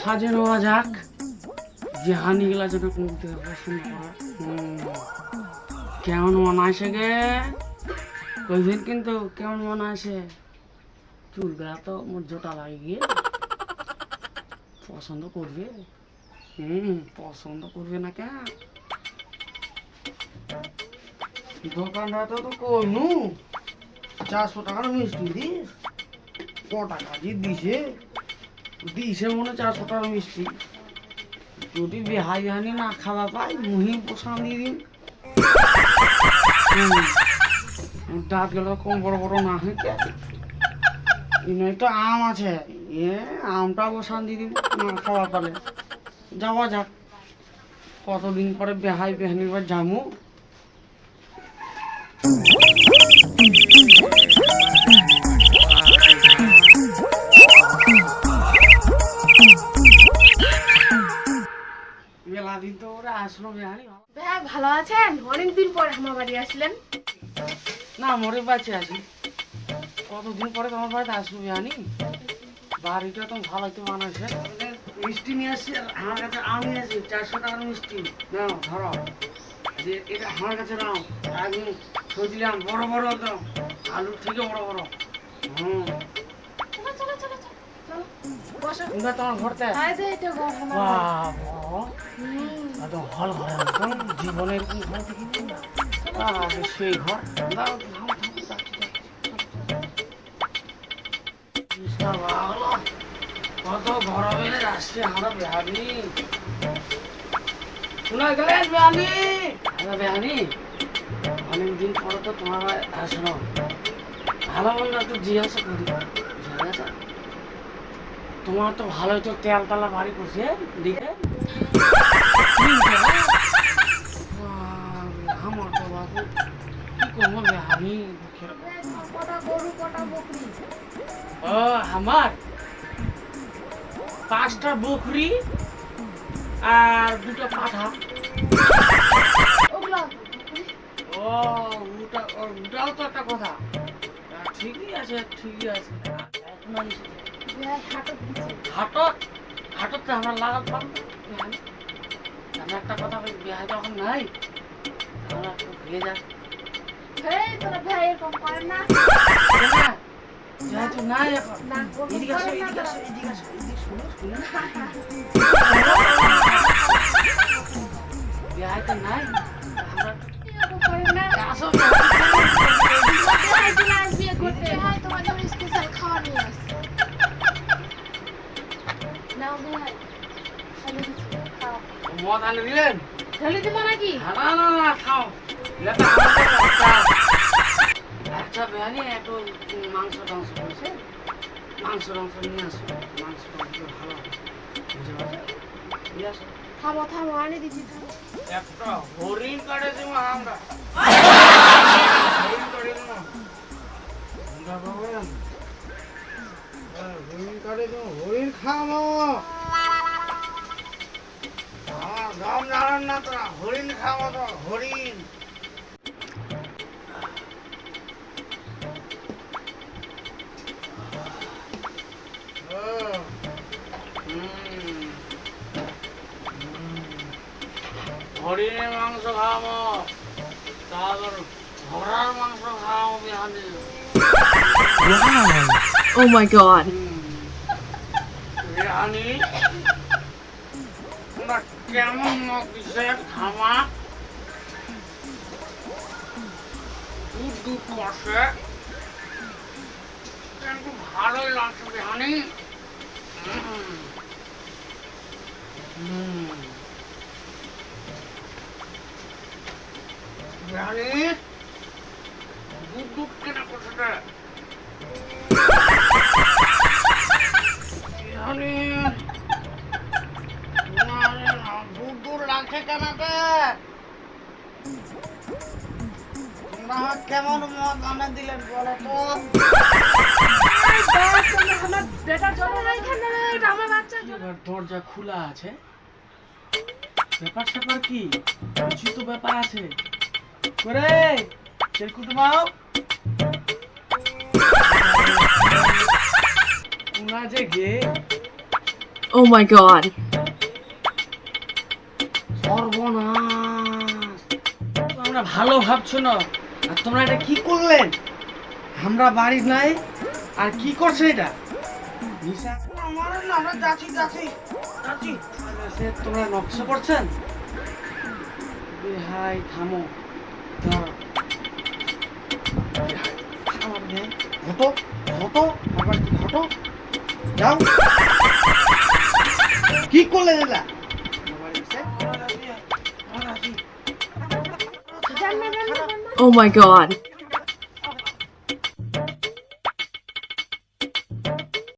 সাজে নেওয়া যাক। যে হানিগুলা যেন কোনো থেকে পছন্দ করা। কেমন মনে আসে গে? কইবেন কিন্তু কেমন মনে আসে? চুলগুলা তো মোর জোটা লাগে গিয়ে পছন্দ করবে? হুম, পছন্দ করবে না কেন? দোকানটা তো তো কনু চারশো টাকার মিষ্টি দিস। ক টাকা দিয়ে দিছে? দিছে মনে হয় চারশো টাকার মিষ্টি। যদি বেহাই হানি না খাওয়া পাই মুহি পোষান দিয়ে দিন। দাঁত গেল, কম বড় বড় না হইতে। নয় তো আম আছে। এ, আমটা বসান দিয়ে দিন, না খাওয়া পারে যাওয়া যাক। কতদিন পরে বেহাই বেহানির বার জামু ভাই ভালো আছেন? অনেকদিন পরে আমার বাড়ি আসলেন। না মরে বাঁচে আছি। কতদিন পরে তোমার বাড়িতে আসব জানি। বাড়িটা তো ভালো তো বানাচ্ছে মিষ্টি নিয়ে আসছি আর আমার কাছে আম নিয়ে আসছি চারশো টাকার মিষ্টি। নাও ধরো। যে এটা আমার কাছে নাও। একদিন সজিলাম বড় বড় একদম। আলুর থেকে বড় বড়। হুম। চলো চলো চলো চলো। চলো বসো তোমরা তোমার ঘরতে। আয় একদম ঘরে একদম জীবনে এরকম ঘর আরে সেই ঘর। কত আমরা বেহানি। শোনা গেলেন বেহানি? বেহানি, অনেকদিন পরে তো তোমার আসলো। ভালো মন্দ একটু জিজ্ঞাসা করি। তোমার তো ভালোই তো তেল তালা বাড়ি করছে দিকে আমার? পাঁচটা বকরি। আর দুটো পাঠা। ওটা ওটাও তো একটা কথা ঠিকই আছে ঠিকই আছে। হাটত হাটত আমরা লাগাত পারব আমি একটা কথা বলি বিহাই তখন নাই আমরা একটু ঘুরে যাক এই তোরা ভাই এরকম করেন না যেহেতু নাই এখন না ওরকম এদিকে আসো করেন না এদিকে তোরা। আসো এদিকে আসো এদিকে শোনো শোনো বিহাই তো নাই আমরা মদ আনে দিলেন? ঢেলে দিবো নাকি? না না না খাও। আচ্ছা বিহানি একটু মাংস টাংস করেছে। মাংস টাংস নিয়ে আসো মাংস টাংস ভালো। বুঝে পারছ? নিয়ে আসো। থামো থামো আনি দিচ্ছি। একটা হরিণ কাটে দিব আমরা। হরিণ কাটে দিব। হরিণ কাটে দিব হরিণ খাব গাম জানান না তোরা হরিণ খাব তো হরিণ। হরিণের মাংস খাওয়াবো। তারপর ঘোড়ার মাংস খাওয়াবো বিহানে। Oh my god. বিহানি কেমন মকিসে খামা দুধ দুধ কষে কিন্তু ভালোই লাগছে বিহানি। হুম। হুম। কেমন দিলেন বলো তো? আমার বেটার জন্য এইখানে আমার বাচ্চার দরজা খোলা আছে। ব্যাপার স্যাপার কি? কিছু তো ব্যাপার আছে। করে চেরকুট মাও উনা যে গে। Oh. সর্বনাশ। তোমরা ভালো ভাবছ না? আর তোমরা এটা কি করলেন? আমরা বাড়ি নাই, আর কি করছে এটা? তোমরা নকশা করছেন? হাই থামো। ঘটো ঘটো, আবার কি ঘটো? যাও। কি করলে দাদা Oh my god.